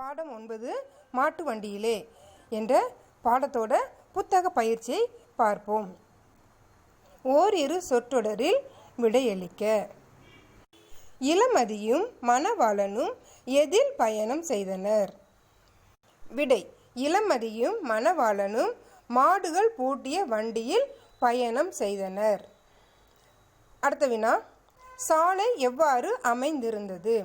பாடம் ஒன்பது மாட்டு வண்டியிலே என்ற பாடத்தோட புத்தக பயிற்சியை பார்ப்போம். ஓரிரு சொற்றொடரில் விடையளிக்க. இளமதியும் மணவாளனும் எதில் பயணம் செய்தனர்? விடை இளமதியும் மணவாளனும் மாடுகள் பூட்டிய வண்டியில் பயணம் செய்தனர். அடுத்த வினா சாலை எவ்வாறு அமைந்திருந்தது?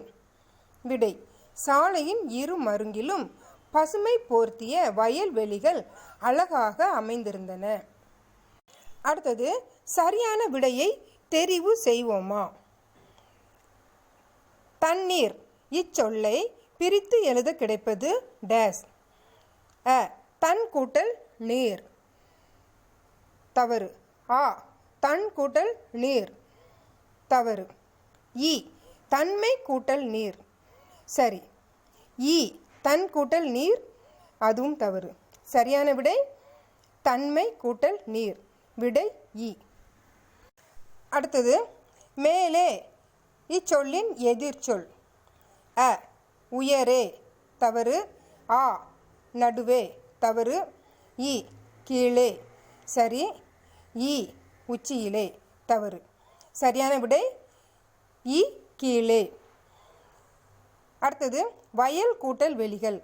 விடை சாலையின் இரு மருங்கிலும் பசுமை போர்த்திய வயல்வெளிகள் அழகாக அமைந்திருந்தன. அடுத்தது சரியான விடையை தெரிவு செய்வோமா? தண்ணீர் இச்சொல்லை பிரித்து எழுத கிடைப்பது டேஸ். அ தன் கூட்டல் நீர். தவறு. ஆ தன் கூட்டல் நீர். தவறு. இ தன்மை கூட்டல் நீர். சரி. ஈ தன் கூட்டல் நீர் அதுவும் தவறு. சரியான விடை தன்மை கூட்டல் நீர். விடை இ அடுத்தது மேலே இச்சொல்லின் எதிர்ச்சொல் அ உயரே தவறு. ஆ நடுவே தவறு. இ கீழே. சரி இ உச்சியிலே தவறு. சரியான விடை இ கீழே. அடுத்தது வயல் கூட்டல் வெளிகள்.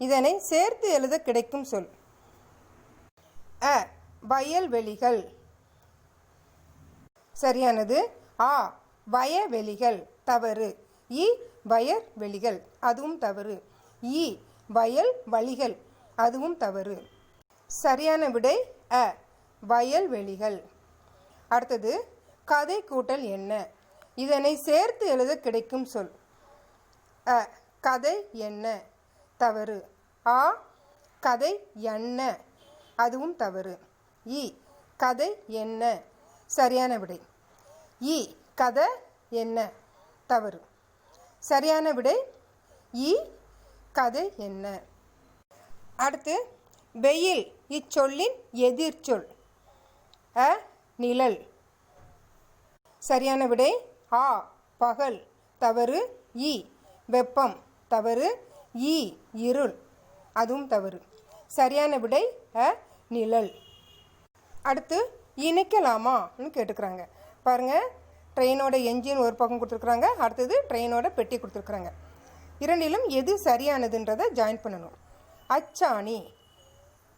இதனை சேர்த்து எழுத கிடைக்கும் சொல். அ வயல்வெளிகள் சரியானது. ஆ வயவெளிகள் தவறு. இ வயற்வெளிகள் அதுவும் தவறு. இ வயல் வழிகள் அதுவும் தவறு. சரியான விடை அ வயல்வெளிகள் அடுத்தது கதை கூட்டல் என்ன? இதனை சேர்த்து எழுத கிடைக்கும் சொல். அ கதை என்ன? தவறு. ஆ கதை என்ன? அதுவும் தவறு. இ கதை என்ன? சரியான விடை. இ கதை என்ன? தவறு. சரியான விடை. இ கதை என்ன? அடுத்து வெயில் இச்சொல்லின் எதிர்ச்சொல் அ நிழல். சரியான விடை. ஆ பகல். தவறு. இ வெப்பம் தவறு இ இருள். அதுவும் தவறு. சரியான விடை அ நிழல். அடுத்து இணைக்கலாமான்னு கேட்டுக்கிறாங்க. பாருங்கள் ட்ரெயினோட என்ஜின் ஒரு பக்கம் கொடுத்துருக்குறாங்க அடுத்தது ட்ரெயினோட பெட்டி கொடுத்துருக்குறாங்க. இரண்டிலும் எது சரியானதுன்றதை ஜாயின் பண்ணணும். அச்சாணி.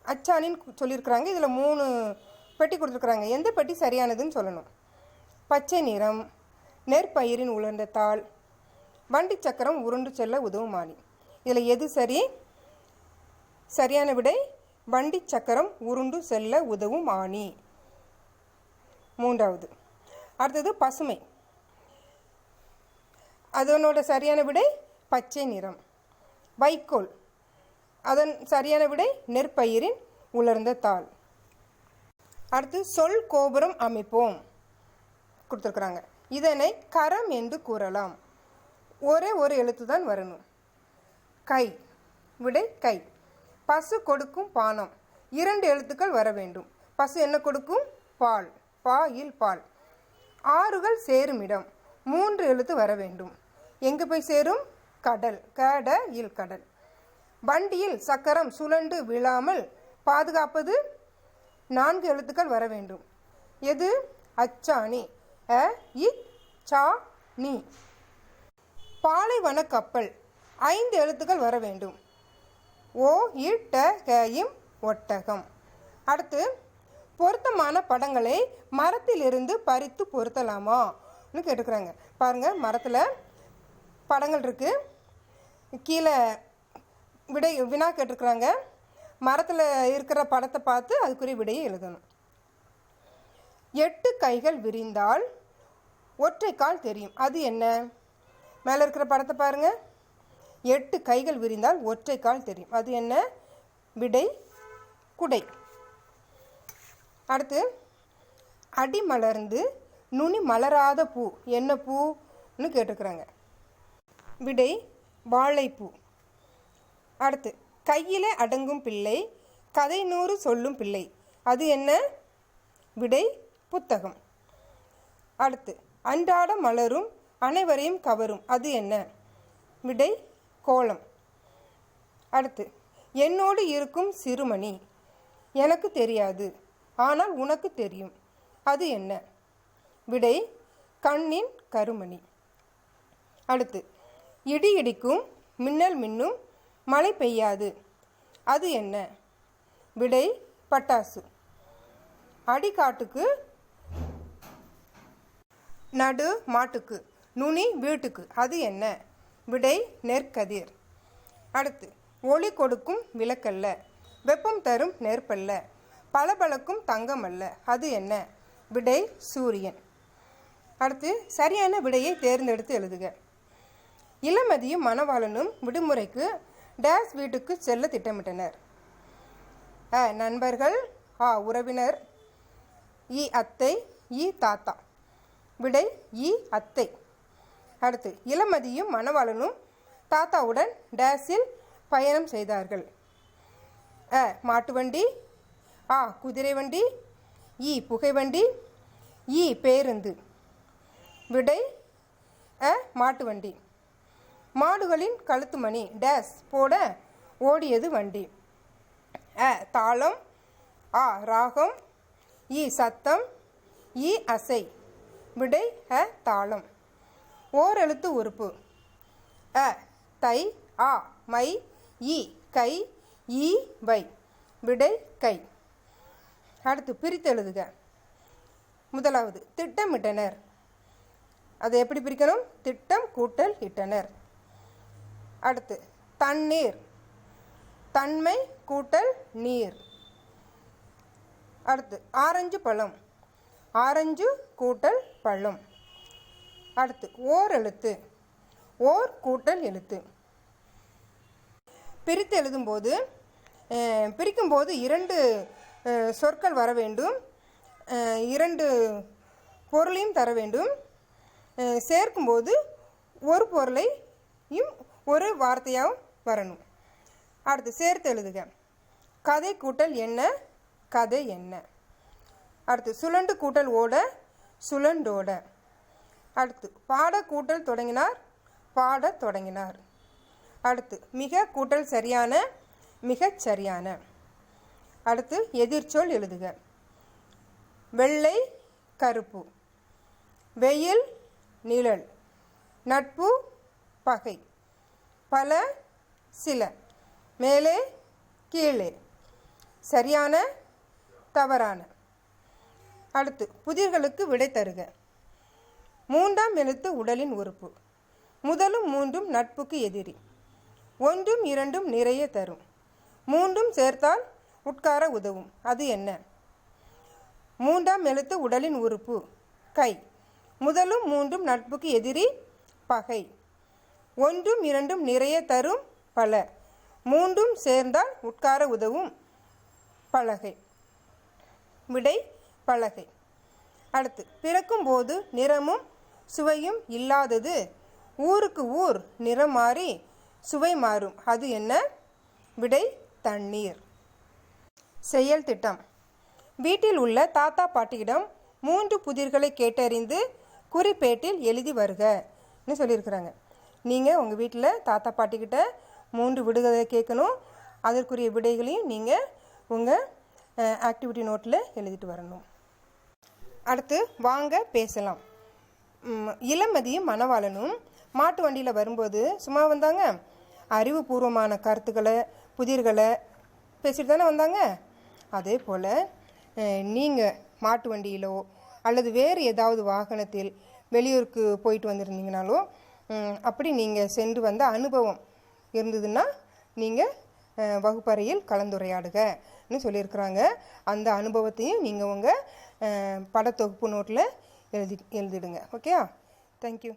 அச்சாணின்னு சொல்லியிருக்கிறாங்க இதில் மூணு பெட்டி கொடுத்துருக்குறாங்க. எந்த பெட்டி சரியானதுன்னு சொல்லணும்? பச்சை நிறம் நெற்பயிரின் உலர்ந்த தாள். வண்டி சக்கரம் உருண்டு செல்ல உதவும் ஆணி. இதில் எது சரி? சரியான விடை வண்டி சக்கரம் உருண்டு செல்ல உதவும் ஆணி. மூன்றாவது. அடுத்தது பசுமை. அதனோட சரியான விடை பச்சை நிறம். வைக்கோல். அதன் சரியான விடை நெற்பயிரின் உலர்ந்த தாள். அடுத்து சொல் கோபுரம் அமைப்போம். கொடுத்துருக்குறாங்க. இதனை கரம் என்று கூறலாம். ஒரே ஒரு எழுத்து தான் வரணும். கை. விடை கை. பசு கொடுக்கும் பானம். இரண்டு எழுத்துக்கள் வர வேண்டும். பசு என்ன கொடுக்கும்? பால். பா இல் பால். ஆறுகள் சேரும் இடம். மூன்று எழுத்து வர வேண்டும். எங்கே போய் சேரும்? கடல். கட இல் கடல். வண்டியில் சக்கரம் சுழண்டு விழாமல் பாதுகாப்பது? நான்கு எழுத்துக்கள் வர வேண்டும். எது? அச்சாணி. அ இ சா நீ. பாலைவன கப்பல். ஐந்து எழுத்துக்கள் வர வேண்டும். ஓ இட்ட க ஒட்டகம். அடுத்து பொருத்தமான படங்களை மரத்திலிருந்து பறித்து பொருத்தலாமான்னு கேட்டுக்கிறாங்க. பாருங்கள் மரத்தில் படங்கள் இருக்குது கீழே விடை வினா கேட்டிருக்கிறாங்க மரத்தில் இருக்கிற படத்தை பார்த்து அதுக்குரிய விடையை எழுதணும். எட்டு கைகள் விரிந்தால் ஒற்றை கால் தெரியும். அது என்ன? மேலே இருக்கிற படத்தை பாருங்கள் எட்டு கைகள் விரிந்தால் ஒற்றை கால் தெரியும். அது என்ன? விடை குடை. அடுத்து அடி மலர்ந்து நுனி மலராத பூ. என்ன பூன்னு கேட்டிருக்கிறாங்க. விடை வாழைப்பூ. அடுத்து கையிலே அடங்கும் பிள்ளை கதை நூறு சொல்லும் பிள்ளை. அது என்ன? விடை புத்தகம். அடுத்து அன்றாட மலரும் அனைவரையும் கவரும். அது என்ன? விடை கோலம். அடுத்து என்னோடு இருக்கும் சிறுமணி. எனக்கு தெரியாது. ஆனால் உனக்கு தெரியும். அது என்ன? விடை கண்ணின் கருமணி. அடுத்து இடி இடிக்கும் மின்னல் மின்னும் மழை பெய்யாது. அது என்ன? விடை பட்டாசு. அடிக்காட்டுக்கு நடு மாட்டுக்கு. நுனி வீட்டுக்கு. அது என்ன? விடை நெற்கதிர். அடுத்து ஒளி கொடுக்கும் விளக்கல்ல. வெப்பம் தரும் நெருப்பல்ல பளபளக்கும் தங்கம் அல்ல அது என்ன? விடை சூரியன். அடுத்து சரியான விடையை தேர்ந்தெடுத்து எழுதுக. இளமதியும் மணவாளனும் விடுமுறைக்கு டேஸ் வீட்டுக்கு செல்ல திட்டமிட்டனர். அ நண்பர்கள் ஆ உறவினர் இ அத்தை இ தாத்தா. விடை இ அத்தை. அடுத்து இளமதியும் மணவாளனும் தாத்தாவுடன் டேஸில் பயணம் செய்தார்கள். அ மாட்டு வண்டி ஆ குதிரை வண்டி இ புகை வண்டி இ பேருந்து. விடை அ மாட்டு வண்டி. மாடுகளின் கழுத்து மணி டேஸ் போட ஓடியது வண்டி. அ தாளம் ஆ ராகம் இ சத்தம் இ அசை. விடை அ தாளம். ஓரெழுத்து உறுப்பு. அ தை ஆ மை இ கை ஈ வை விடை கை. அடுத்து பிரித்து எழுதுக. முதலாவது திட்டமிட்டனர். அதை எப்படி பிரிக்கணும்? திட்டம் கூட்டல் இட்டனர். அடுத்து தண்ணீர். தன்மை கூட்டல் நீர். அடுத்து ஆரஞ்சு பழம். ஆரஞ்சு கூட்டல் பழம். அடுத்து ஓர் எழுத்து ஓர் கூட்டல் எழுத்து. பிரித்து எழுதும்போது பிரிக்கும்போது இரண்டு சொற்கள் வர வேண்டும். இரண்டு பொருளையும் தர வேண்டும். சேர்க்கும்போது ஒரு பொருளையும் ஒரு வார்த்தையாகவும் வரணும். அடுத்து சேர்த்து எழுதுக. கதை கூட்டல் என்ன? கதை என்ன? அடுத்து சுழண்டு கூட்டல் ஓட சுழண்டோட. அடுத்து பாட கூட்டல் தொடங்கினார். பாடத் தொடங்கினார். அடுத்து மிக கூட்டல் சரியான மிகச் சரியான. அடுத்து எதிர்ச்சொல் எழுதுக. வெள்ளை கருப்பு. வெயில் நிழல். நட்பு பகை. பல சில. மேலே கீழே. சரியான தவறான. அடுத்து புதிர்களுக்கு விடை தருக. மூன்றாம் எழுத்து உடலின் உறுப்பு. முதலும் மூன்றும் நட்புக்கு எதிரி. ஒன்றும் இரண்டும் நிறைய தரும். மூன்றும் சேர்த்தால் உட்கார உதவும். அது என்ன? மூன்றாம் எழுத்து உடலின் உறுப்பு. கை. முதலும் மூன்றும் நட்புக்கு எதிரி பகை. ஒன்றும் இரண்டும் நிறைய தரும் பல. மூன்றும் சேர்ந்தால் உட்கார உதவும் பலகை. விடை பலகை. அடுத்து பிறக்கும்போது நிறமும் சுவையும் இல்லாதது ஊருக்கு ஊர் நிறம் மாறி சுவை மாறும். அது என்ன? விடை தண்ணீர். செயல் திட்டம். வீட்டில் உள்ள தாத்தா பாட்டியிடம் மூன்று புதிர்களை கேட்டறிந்து குறிப்பேட்டில் எழுதி வருகன்னு சொல்லியிருக்கிறாங்க. நீங்கள் உங்கள் வீட்டில் தாத்தா பாட்டிக்கிட்ட மூன்று விடுகதை கேட்கணும். அதற்குரிய விடைகளையும் நீங்கள் உங்கள் ஆக்டிவிட்டி நோட்டில் எழுதிட்டு வரணும். அடுத்து வாங்க பேசலாம். இளமதியும் மணவாளனும் மாட்டு வண்டியில் வரும்போது சும்மா வந்தாங்க. அறிவுபூர்வமான கருத்துக்களை புதிர்களை பேசிட்டு தானே வந்தாங்க. அதே போல் நீங்கள் மாட்டு வண்டியிலோ அல்லது வேறு ஏதாவது வாகனத்தில் வெளியூருக்கு போயிட்டு வந்திருந்தீங்கனாலோ அப்படி நீங்கள் சென்று வந்த அனுபவம் இருந்ததுன்னா நீங்கள் வகுப்பறையில் கலந்துரையாடுகன்னு சொல்லியிருக்கிறாங்க. அந்த அனுபவத்தையும் நீங்கள் உங்கள் படத்தொகுப்பு நோட்டில் எழுதி எழுதிடுங்க. ஓகேயா தேங்க்யூ